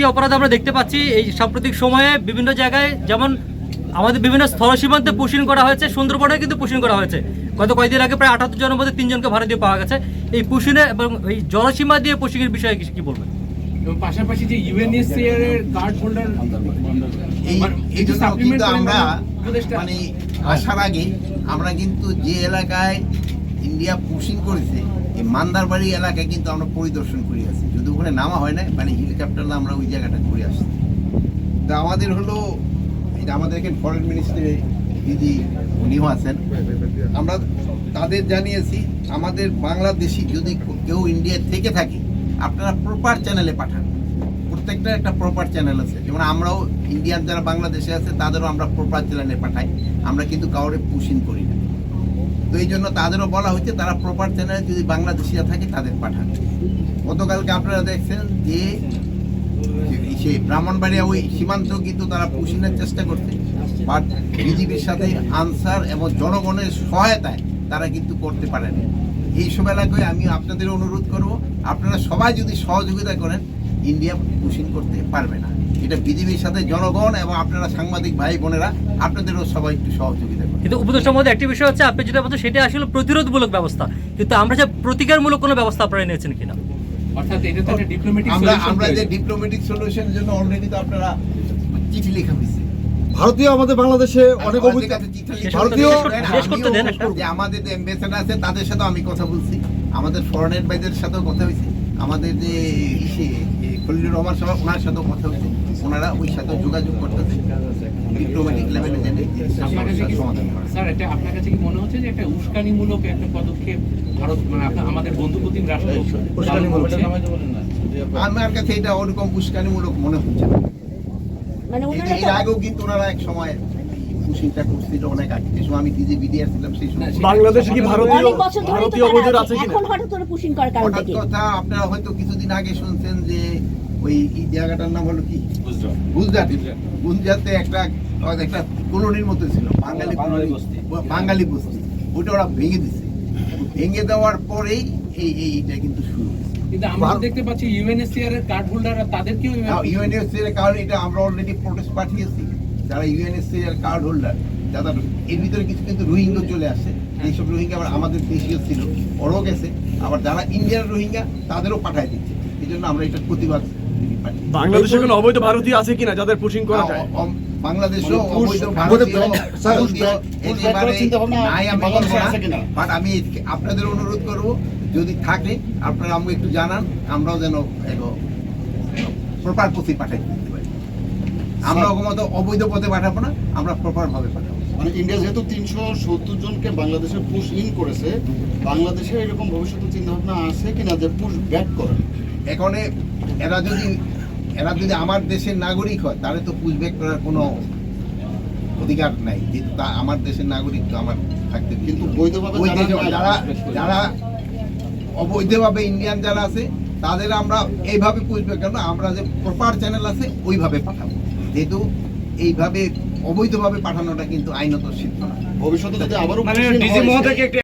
আরেকটি অপরাধ আমরা দেখতে পাচ্ছি। এই সাম্প্রতিক সময়ে বিভিন্ন জায়গায় যেমন আমাদের বিভিন্ন স্থল সীমান্তে পুশিং করা হয়েছে সুন্দরবনে কিন্তু পুশিং করা হয়েছে। গত কয়েকদিন আগে প্রায় আটাত্তর জনের মধ্যে তিনজনকে ভারতীয় পাওয়া গেছে। এই পুশিনে এবং এই জলসীমা দিয়ে পুশিংয়ের বিষয়ে কি- কি বলবেন পাশাপাশি যে ইউএনএসসিআর এর কার্ড হোল্ডার এই মানে জন্য আমরা মানে আসার আগে আমরা কিন্তু যে এলাকায় ইন্ডিয়া পুশিং করেছে, এই মান্দারবাড়ি এলাকায় কিন্তু আমরা পরিদর্শন করে আসি যদি ওখানে নামা হয় না মানে হেলিকপ্টার আমরা ওই জায়গাটা ঘুরে আসছি। তা আমাদের হলো যে আমাদের এখানে ফরেন মিনিস্টারে দিদি উনিও আছেন। আমরা তাদের জানিয়েছি, আমাদের বাংলাদেশি যদি কেউ ইন্ডিয়া থেকে থাকে, আপনারা প্রপার চ্যানেলে পাঠান। প্রত্যেকটা একটা প্রপার চ্যানেল আছে। যেমন আমরাও ইন্ডিয়ান যারা বাংলাদেশে আছে, তাদেরও আমরা প্রপার চ্যানেলে পাঠাই। আমরা কিন্তু কাউরে পুশিং করি না। তো এই জন্য তাদেরও বলা হচ্ছে তারা প্রপার চ্যানেলে যদি বাংলাদেশিরা থাকে তাদের পাঠান। গতকালকে আপনারা দেখছেন যে সেই ব্রাহ্মণবাড়িয়া ওই সীমান্ত কিন্তু তারা পুষিনের চেষ্টা করছে। বাট বিজেপির সাথে আনসার এবং জনগণের সহায়তায় তারা কিন্তু করতে পারেনি। এইসব এলাকায় আমি আপনাদের অনুরোধ করব, আপনারা সবাই যদি সহযোগিতা করেন ইন্ডিয়া পুষিন করতে পারবে না। এটা বিজেপির সাথে জনগণ এবং আপনারা সাংবাদিক ভাই বোনেরা, আপনাদেরও সবাই একটু সহযোগিতা কিন্তু উপদেষ্টার মধ্যে একটি বিষয় হচ্ছে আপনি যেটা বলছেন সেটা আসলে প্রতিরোধমূলক ব্যবস্থা। কিন্তু আমরা যে প্রতিকারমূলক কোনো ব্যবস্থা আপনারা নিয়েছেন কিনা? অর্থাৎ এটা তো একটা ডিপ্লোম্যাটিক আমরা আমরা যে ডিপ্লোম্যাটিক সলিউশনের জন্য অলরেডি তো আপনারা চিঠি লেখা হয়েছে। ভারতীয় আমাদের বাংলাদেশে অনেক ভারতীয়-। যে আমাদের যে এম্বাসেডার আছে তাদের সাথে আমি কথা বলছি। আমাদের ভাইদের সাথেও কথা হয়েছে। আমাদের যে ইসে খলিলুর রহমান সাহেব ওনার সাথেও কথা হয়েছে। ওনারা ওই সাথেও যোগাযোগ করতেছে। ডিপ্লোম্যাটিক লেভেলে আপনার কাছে কি সমস্যার সমাধান করে। স্যার এটা আপনার কাছে কি মনে হচ্ছে যে একটা উস্কানিমূলক একটা পদক্ষেপ ভারত মানে আমাদের বন্ধুপ্রতিম রাষ্ট্র আমার কাছে এটা ওরকম উস্কানিমূলক মনে হচ্ছে না। মানে এই ওনারা যে এর আগেও কিন্তু ওনারা এক সময় পুষিংটা করছিল অনেক আগে সময় আমি নিজে বিডিআর ছিলাম সেই সময় বাংলাদেশে কি ভারতীয় অনেক বছর ধরে ভারতীয় অবৈধ আছে কিনা? এখন হঠাৎ করে পুশিং করার কারণটা কি কথা আপনারা হয়তো কিছুদিন আগে শুনছেন যে ওই জায়গাটার নাম হলো কি? গুজরাট। গুজরাটে একটা একটা কলোনির মতো ছিল বাঙালি বাঙালি বস্তি। বাঙালি বস্তি। ওটা ওরা ভেঙে দিছে। ভেঙে দেওয়ার পরেই এই এই- এইটা কিন্তু শুরু হয়েছে। কিন্তু আমরা দেখতে পাচ্ছি ইউএনএসসিআর এর কার্ড হোল্ডার তাদেরকেও ইউএনএসসি এর কারণে এটা আমরা অলরেডি প্রোটেস্ট পাঠিয়েছি। যারা ইউএনএসসি কার্ড হোল্ডার যারা এর ভিতরে কিছু কিন্তু রোহিঙ্গা চলে আসে। এইসব রোহিঙ্গা আবার আমাদের দেশীয় ছিল ওরাও গেছে। আবার যারা ইন্ডিয়ান রোহিঙ্গা তাদেরও পাঠায় দিচ্ছে। এই জন্য আমরা এটা প্রতিবাদ। বাংলাদেশে কোনো অবৈধ ভারতীয় আছে কিনা যাদের পুশিং করা যায়? বাংলাদেশেও মানে নাই আমি? বাট আপনাদের অনুরোধ করব যদি থাকে আপনারা আমাকে একটু জানান আমরাও যেন প্রপার পথে পাঠাই দিতে পারি। আমরা অবৈধ পথে পাঠাবো না আমরা প্রপার ভাবে পাঠাবো। মানে ইন্ডিয়া যেহেতু তিনশো সত্তর জনকে বাংলাদেশে পুশ ইন করেছে বাংলাদেশে এরকম ভবিষ্যতে চিন্তা ভাবনা আছে কিনা যে পুশ ব্যাক করে? এখন এরা যদি এরা যদি আমার দেশের নাগরিক হয় তাহলে তো পুষব্যাক করার কোনো অধিকার নাই। যেহেতু তা আমার দেশের নাগরিক তো আমার থাকতে কিন্তু বৈধভাবে যারা যারা যারা অবৈধভাবে ইন্ডিয়ান যারা আছে তাদের আমরা এইভাবে পুষবে কেন আমরা যে প্রপার চ্যানেল আছে ওইভাবে পাঠাবো। যেহেতু এইভাবে অবৈধভাবে পাঠানোটা কিন্তু আইনত সিদ্ধ না। ভবিষ্যতে যদি আবারও